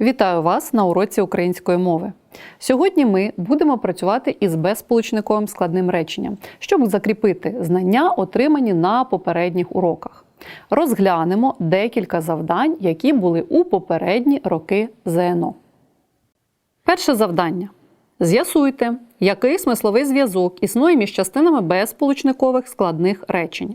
Вітаю вас на уроці української мови. Сьогодні ми будемо працювати із безсполучниковим складним реченням, щоб закріпити знання, отримані на попередніх уроках. Розглянемо декілька завдань, які були у попередні роки ЗНО. Перше завдання. З'ясуйте, який смисловий зв'язок існує між частинами безсполучникових складних речень.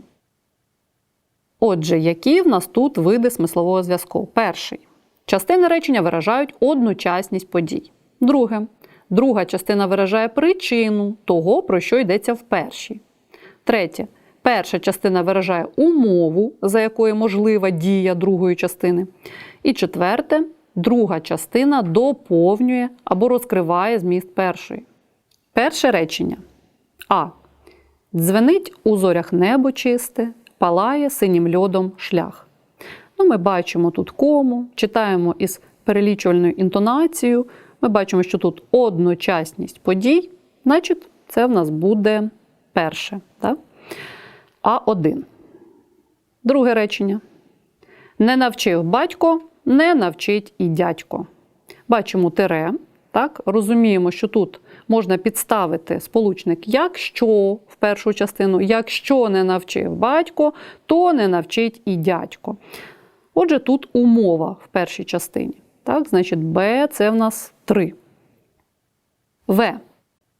Отже, які в нас тут види смислового зв'язку? Перший. Частини речення виражають одночасність подій. Друге. Друга частина виражає причину того, про що йдеться в першій. Третє. Перша частина виражає умову, за якою можлива дія другої частини. І четверте. Друга частина доповнює або розкриває зміст першої. Перше речення. А. Дзвенить у зорях небо чисте, палає синім льодом шлях. Ну, Ми бачимо тут кому, читаємо із перелічувальною інтонацією. Ми бачимо, що тут одночасність подій, значить, це в нас буде перше. Так? А1. Друге речення. Не навчив батько, не навчить і дядько. Бачимо тире. Так? Розуміємо, що тут можна підставити сполучник, якщо в першу частину, якщо не навчив батько, то не навчить і дядько. Отже, тут умова в першій частині. Так? Значить, Б це в нас 3. В.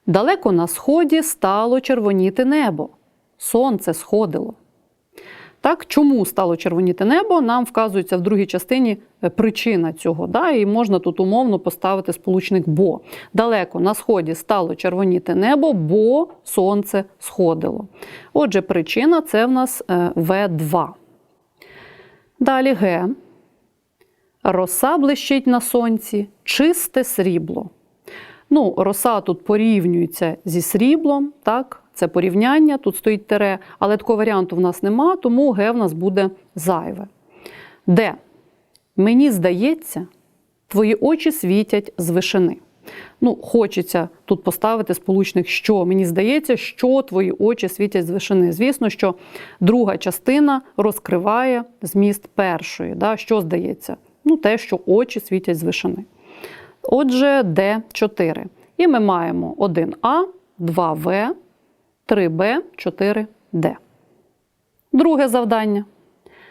Далеко на сході стало червоніти небо. Сонце сходило. Так, чому стало червоніти небо, нам вказується в другій частині е, причина цього. Да? І можна тут умовно поставити сполучник бо. Далеко на сході стало червоніти небо, бо сонце сходило. Отже, причина це в нас е, В2. Далі Г. Роса блищить на сонці, чисте срібло. Ну, Роса тут порівнюється зі сріблом, так? це порівняння, тут стоїть тире, але такого варіанту в нас нема, тому Г в нас буде зайве. Д. Мені здається, твої очі світять з вишини. Ну, Хочеться тут поставити сполучник, що мені здається, що твої очі світять з вишини. Звісно, що друга частина розкриває зміст першої. Да? Що здається? Ну, те, що очі світять з вишини. Отже, Д4. І ми маємо 1А, 2В, 3Б, 4Д. Друге завдання.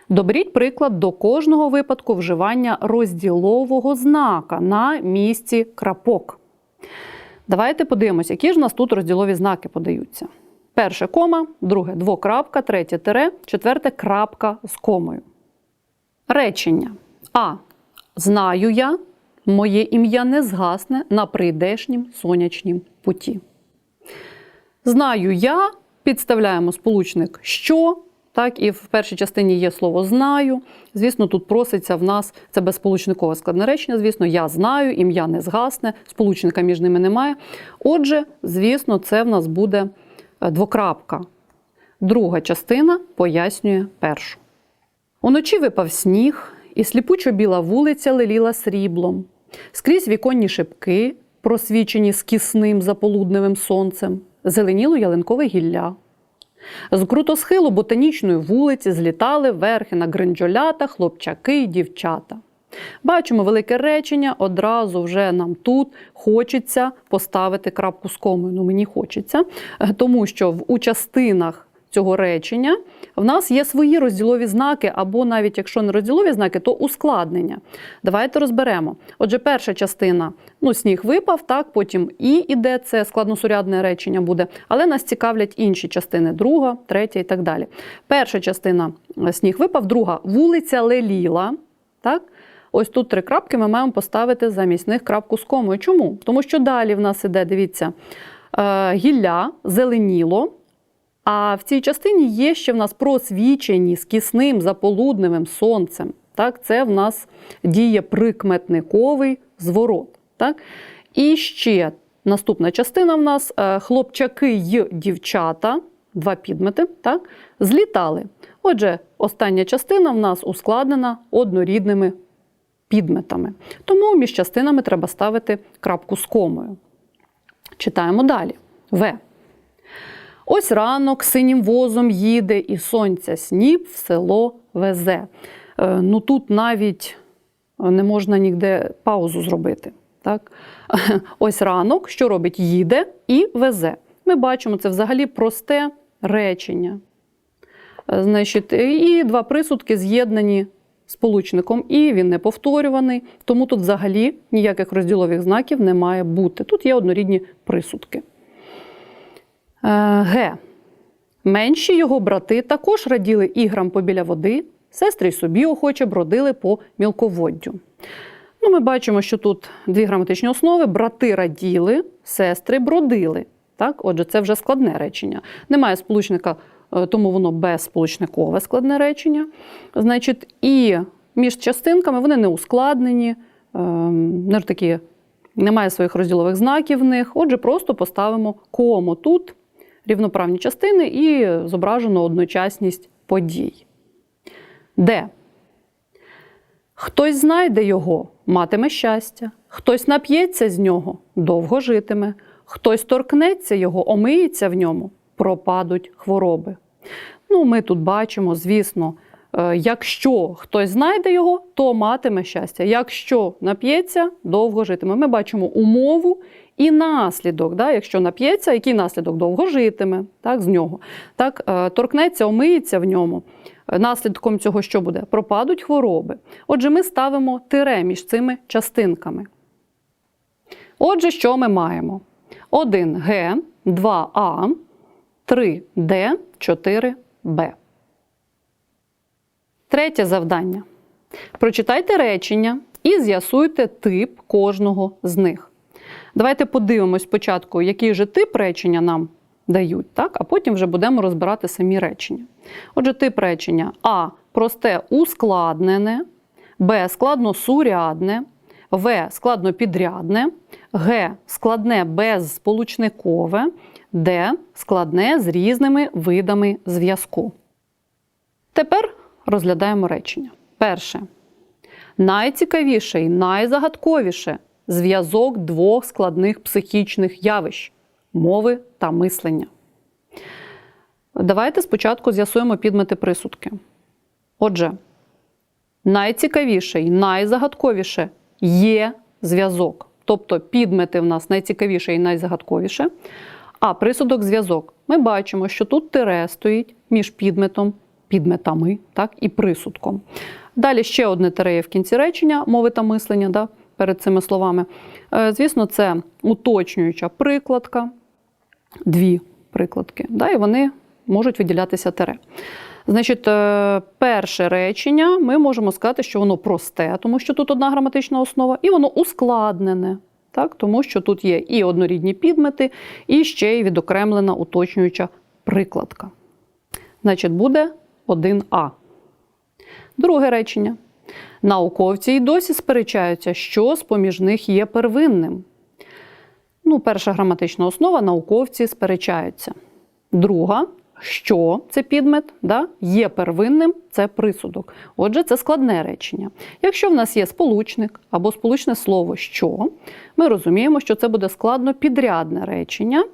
Доберіть приклад до кожного випадку вживання розділового знака на місці крапок. Давайте подивимося, які ж у нас тут розділові знаки подаються. Перше кома, друге двокрапка, третє тире, четверте крапка з комою. Речення. А. Знаю я, моє ім'я не згасне на прийдешнім сонячнім путі. Знаю я, підставляємо сполучник що. Так, і в першій частині є слово знаю. Звісно, тут проситься в нас це безсполучникове складне речення. Звісно, я знаю, ім'я не згасне, сполучника між ними немає. Отже, звісно, це в нас буде двокрапка. Друга частина пояснює першу. Уночі випав сніг, і сліпучо біла вулиця леліла сріблом. Скрізь віконні шибки, просвічені скісним заполудневим сонцем, зеленіло ялинкове гілля. З крутосхилу ботанічної вулиці злітали верхи на гринджолята, хлопчаки й дівчата. Бачимо велике речення, одразу вже нам тут хочеться поставити крапку з комою. Ну, мені хочеться, тому що в у частинах цього речення в нас є свої розділові знаки, або навіть якщо не розділові знаки, то ускладнення. Давайте розберемо. Отже, перша частина ну, сніг випав, так, потім і іде це складносурядне речення буде, але нас цікавлять інші частини, друга, третя і так далі. Перша частина сніг випав, друга вулиця леліла. так, Ось тут три крапки ми маємо поставити замість них крапку з комою. Чому? Тому що далі в нас іде, дивіться, гілля, зеленіло. А в цій частині є ще в нас просвічені скісним заполудневим сонцем. Так, Це в нас діє прикметниковий зворот. Так? І ще наступна частина в нас хлопчаки й дівчата, два підмети, так, злітали. Отже, остання частина в нас ускладнена однорідними підметами. Тому між частинами треба ставити крапку з комою. Читаємо далі. В. Ось ранок синім возом їде, і сонця сніп в село везе. Е, ну Тут навіть не можна ніде паузу зробити. Так? Ось ранок, що робить? Їде і везе. Ми бачимо, це взагалі просте речення. Е, Значить, і два присудки з'єднані сполучником і, він не повторюваний, тому тут взагалі ніяких розділових знаків не має бути. Тут є однорідні присудки. Е, Г. Менші його брати також раділи іграм побіля води, сестри й собі охоче бродили по мілководдю. Ну, ми бачимо, що тут дві граматичні основи: брати раділи, сестри бродили. Так? Отже, це вже складне речення. Немає сполучника, е, тому воно безсполучникове складне речення. Значить, і між частинками вони не ускладнені, ем, не такі, немає своїх розділових знаків в них. Отже, просто поставимо кому тут рівноправні частини і зображено одночасність подій. Де? Хтось знайде його, матиме щастя, хтось нап'ється з нього, довго житиме, хтось торкнеться його, омиється в ньому, пропадуть хвороби. Ну, ми тут бачимо, звісно, е, якщо хтось знайде його, то матиме щастя. Якщо нап'ється, довго житиме. Ми бачимо умову і наслідок. Да? Якщо нап'ється, який наслідок довго житиме так, з нього. Так, е, торкнеться, омиється в ньому. Е, Наслідком цього що буде? Пропадуть хвороби. Отже, ми ставимо тире між цими частинками. Отже, що ми маємо? 1Г, 2А, 3Д, 4Б. Третє завдання. Прочитайте речення і з'ясуйте тип кожного з них. Давайте подивимось спочатку, який же тип речення нам дають, так? а потім вже будемо розбирати самі речення. Отже, тип речення. А. Просте ускладнене, Б. Складносурядне, В. Складнопідрядне, Г. Складне безсполучникове, Д. Складне з різними видами зв'язку. Тепер розглядаємо речення. Перше. Найцікавіше і найзагадковіше зв'язок двох складних психічних явищ мови та мислення. Давайте спочатку з'ясуємо підмети присудки. Отже, найцікавіше і найзагадковіше є зв'язок. Тобто підмети в нас найцікавіше і найзагадковіше. А присудок зв'язок. Ми бачимо, що тут тире стоїть між підметом, підметами так, і присудком. Далі ще одне тире є в кінці речення мови та мислення да, перед цими словами. Е, Звісно, це уточнююча прикладка, дві прикладки, да, і вони можуть виділятися тире. Значить, е, перше речення ми можемо сказати, що воно просте, тому що тут одна граматична основа, і воно ускладнене, так, тому що тут є і однорідні підмети, і ще й відокремлена уточнююча прикладка. Значить, буде 1А. Друге речення. Науковці й досі сперечаються, що з поміж них є первинним. Ну, перша граматична основа науковці сперечаються. Друга, що це підмет, да? є первинним це присудок. Отже, це складне речення. Якщо в нас є сполучник або сполучне слово що, ми розуміємо, що це буде складно підрядне речення.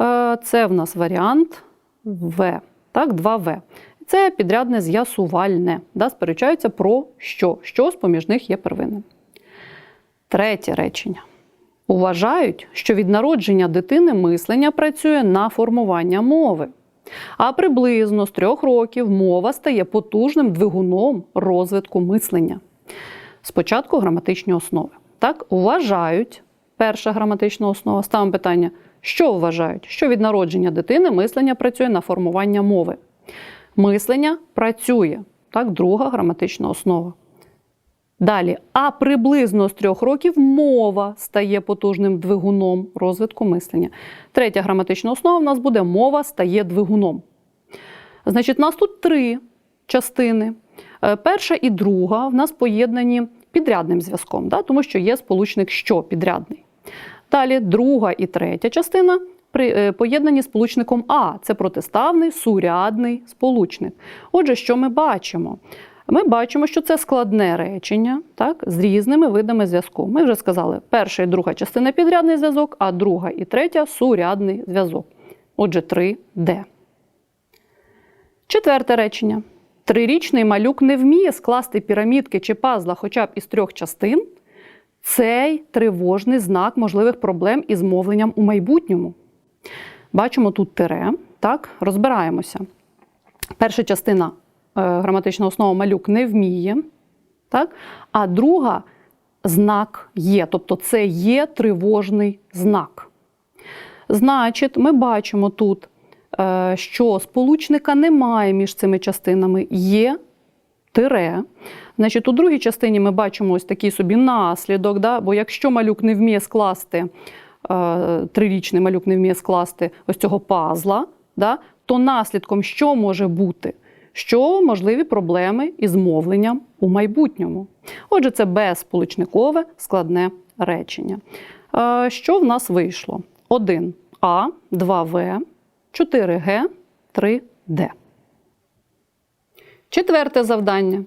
Е, Це в нас варіант В, так, 2В. Це підрядне з'ясувальне, да, сперечаються про що, що з поміж них є первинним. Третє речення. Вважають, що від народження дитини мислення працює на формування мови. А приблизно з трьох років мова стає потужним двигуном розвитку мислення. Спочатку граматичні основи. Так, вважають, перша граматична основа. Ставимо питання, що вважають? Що від народження дитини мислення працює на формування мови. Мислення працює. Так, друга граматична основа. Далі, а приблизно з трьох років мова стає потужним двигуном розвитку мислення. Третя граматична основа в нас буде мова стає двигуном. Значить, у нас тут три частини. Е, Перша і друга в нас поєднані підрядним зв'язком, да? тому що є сполучник що підрядний. Далі друга і третя частина при- е, поєднані сполучником А. Це протиставний сурядний сполучник. Отже, що ми бачимо? Ми бачимо, що це складне речення так, з різними видами зв'язку. Ми вже сказали, перша і друга частина підрядний зв'язок, а друга і третя сурядний зв'язок. Отже, 3D. Четверте речення. трирічний малюк не вміє скласти пірамідки чи пазла хоча б із трьох частин, цей тривожний знак можливих проблем із мовленням у майбутньому. Бачимо тут тире, так, розбираємося. Перша частина е, граматична основа малюк не вміє, так? а друга знак є, тобто це є тривожний знак. Значить, ми бачимо тут, е, що сполучника немає між цими частинами, є тире. Значить, у другій частині ми бачимо ось такий собі наслідок, да? бо якщо малюк не вміє скласти, трирічний малюк не вміє скласти ось цього пазла, да? то наслідком що може бути? Що можливі проблеми із мовленням у майбутньому. Отже, це безсполучникове складне речення. Е, Що в нас вийшло? 1А, 2В, 4Г, 3Д. Четверте завдання.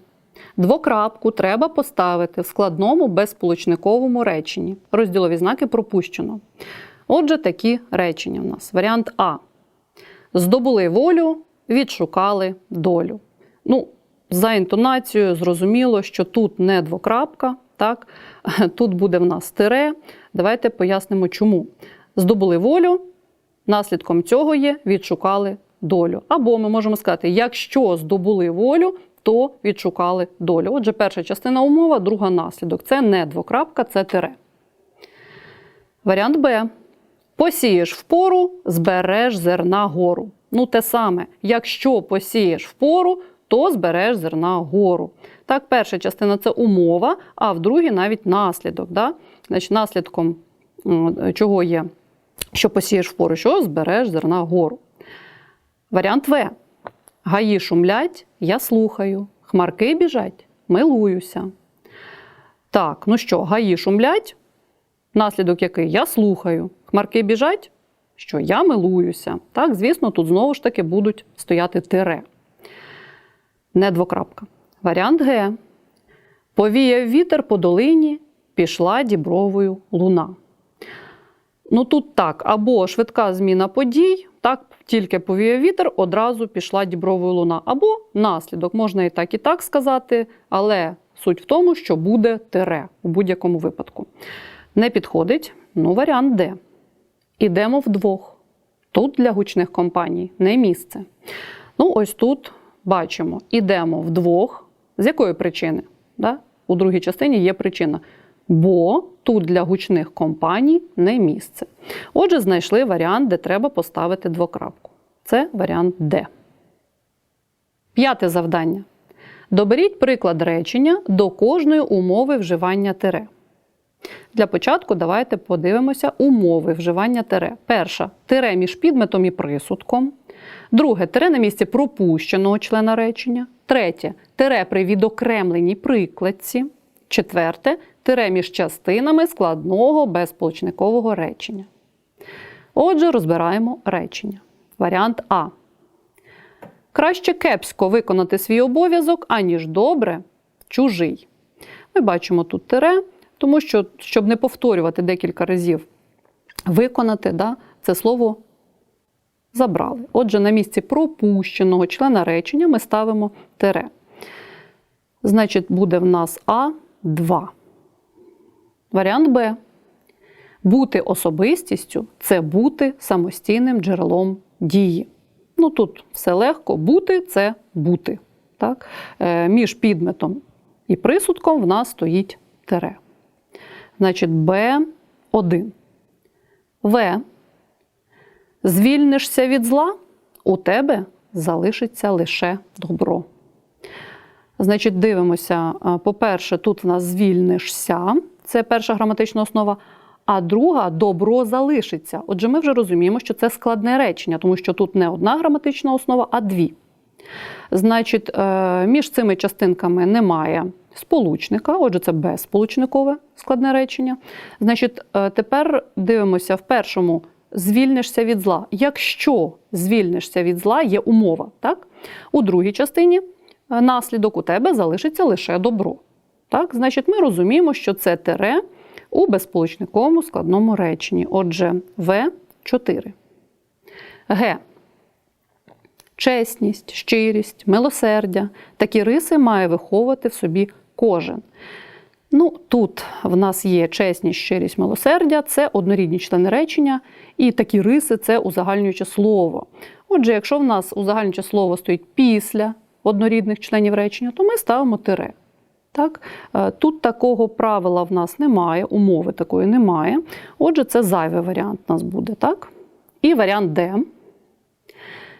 Двокрапку треба поставити в складному безсполучниковому реченні. Розділові знаки пропущено. Отже, такі речення в нас. Варіант А. Здобули волю, відшукали долю. Ну, за інтонацією зрозуміло, що тут не двокрапка, так? тут буде в нас тире. Давайте пояснимо, чому. Здобули волю, наслідком цього є відшукали долю. Або ми можемо сказати, якщо здобули волю, то відшукали долю. Отже, перша частина умова, друга наслідок. Це не двокрапка, це тире. Варіант Б. Посієш впору, збереш зерна гору. Ну, те саме, якщо посієш впору, то збереш зерна гору. Так, перша частина це умова, а в другій навіть наслідок. Да? Значить, наслідком чого є, що посієш впору, що збереш зерна гору. Варіант В. Гаї шумлять, я слухаю. Хмарки біжать, милуюся. Так, ну що, гаї шумлять, наслідок який я слухаю. Хмарки біжать, що я милуюся. Так, звісно, тут знову ж таки будуть стояти тире. Не двокрапка. Варіант Г. Повіяв вітер по долині, пішла дібровою луна. Ну тут так, або швидка зміна подій, так, тільки повіяв вітер, одразу пішла дібровою луна. Або наслідок, можна і так, і так сказати, але суть в тому, що буде тире у будь-якому випадку. Не підходить, ну, варіант Д. Ідемо вдвох. Тут для гучних компаній не місце. Ну, ось тут бачимо, ідемо вдвох. З якої причини? Да? У другій частині є причина. Бо тут для гучних компаній не місце. Отже, знайшли варіант, де треба поставити двокрапку. Це варіант Д. П'яте завдання. Доберіть приклад речення до кожної умови вживання тире. Для початку давайте подивимося умови вживання тире. Перша тире між підметом і присудком. Друге тире на місці пропущеного члена речення. Третє тире при відокремленій прикладці. Четверте тире між частинами складного безсполучникового речення. Отже, розбираємо речення. Варіант А. Краще кепсько виконати свій обов'язок, аніж добре чужий. Ми бачимо тут тире, тому що, щоб не повторювати декілька разів виконати, да, це слово забрали. Отже, на місці пропущеного члена речення ми ставимо тире. Значить, буде в нас А2. Варіант Б. Бути особистістю це бути самостійним джерелом дії. Ну тут все легко. Бути це бути. Так? Е, між підметом і присудком в нас стоїть тире. Значить, Б1. В. Звільнишся від зла, у тебе залишиться лише добро. Значить, дивимося. По-перше, тут в нас звільнишся, це перша граматична основа. А друга добро залишиться. Отже, ми вже розуміємо, що це складне речення, тому що тут не одна граматична основа, а дві. Значить, е, між цими частинками немає сполучника, отже, це безсполучникове складне речення. Значить, е, тепер дивимося в першому звільнишся від зла. Якщо звільнишся від зла, є умова. Так? У другій частині е, наслідок у тебе залишиться лише добро. Так? Значить, ми розуміємо, що це тире у безсполучниковому складному реченні. Отже, В4. Г. чесність, щирість, милосердя. Такі риси має виховувати в собі кожен. Ну, тут в нас є чесність, щирість, милосердя, це однорідні члени речення, і такі риси це узагальнююче слово. Отже, якщо в нас узагальнююче слово стоїть після однорідних членів речення, то ми ставимо тире. Так? Е, Тут такого правила в нас немає, умови такої немає. Отже, це зайвий варіант у нас буде. так? І варіант Д.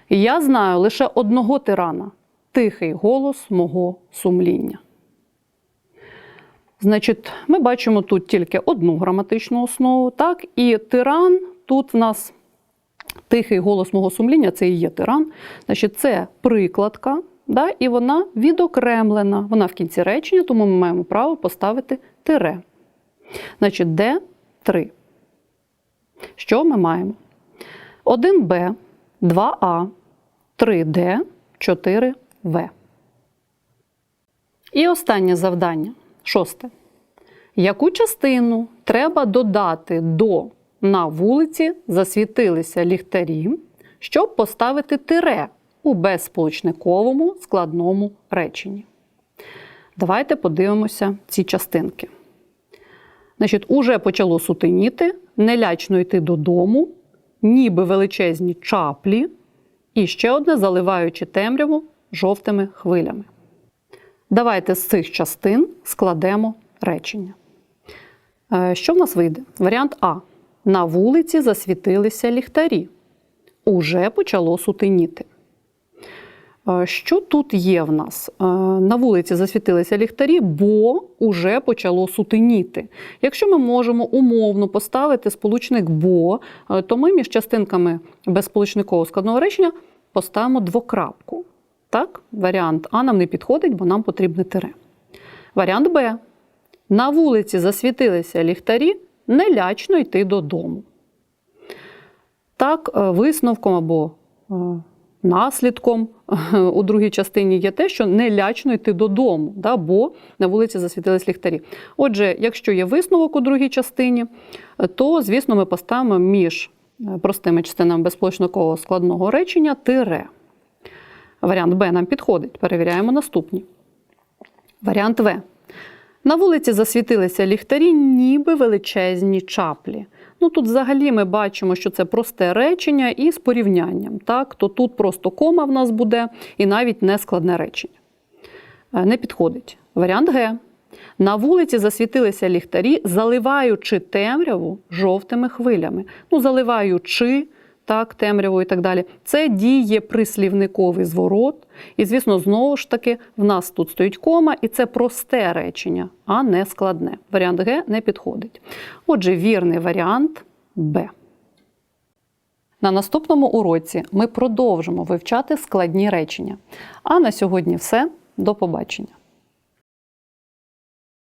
Я знаю лише одного тирана тихий голос мого сумління. Значить, ми бачимо тут тільки одну граматичну основу, так? І тиран тут в нас тихий голос мого сумління, це і є тиран. Значить, це прикладка, да? і вона відокремлена. Вона в кінці речення, тому ми маємо право поставити тире. Значить, Д 3. Що ми маємо? 1Б, 2А, 3Д, 4В. І останнє завдання. Шосте. Яку частину треба додати до на вулиці засвітилися ліхтарі, щоб поставити тире у безсполучниковому складному реченні? Давайте подивимося ці частинки. Значить, уже почало сутеніти, нелячно йти додому, ніби величезні чаплі, і ще одне заливаючи темряву жовтими хвилями. Давайте з цих частин складемо речення. Е, Що в нас вийде? Варіант А. На вулиці засвітилися ліхтарі. Уже почало сутеніти. Е, Що тут є в нас? Е, На вулиці засвітилися ліхтарі, бо уже почало сутеніти. Якщо ми можемо умовно поставити сполучник бо, е, то ми між частинками безсполучникового складного речення поставимо двокрапку. Так, варіант А нам не підходить, бо нам потрібне тире. Варіант Б. На вулиці засвітилися ліхтарі, нелячно йти додому. Так, висновком або наслідком у другій частині є те, що нелячно йти додому, да, бо на вулиці засвітились ліхтарі. Отже, якщо є висновок у другій частині, то, звісно, ми поставимо між е, простими частинами безсполучникового складного речення тире. Варіант Б нам підходить. Перевіряємо наступні. Варіант В. На вулиці засвітилися ліхтарі, ніби величезні чаплі. Ну тут взагалі ми бачимо, що це просте речення і з порівнянням. Так? То тут просто кома в нас буде і навіть не складне речення. Е, Не підходить. Варіант Г. На вулиці засвітилися ліхтарі, заливаючи темряву жовтими хвилями. Ну, заливаючи так, темряву і так далі. Це діє прислівниковий зворот. І, звісно, знову ж таки, в нас тут стоїть кома, і це просте речення, а не складне. Варіант Г не підходить. Отже, вірний варіант Б. На наступному уроці ми продовжимо вивчати складні речення. А на сьогодні все. До побачення.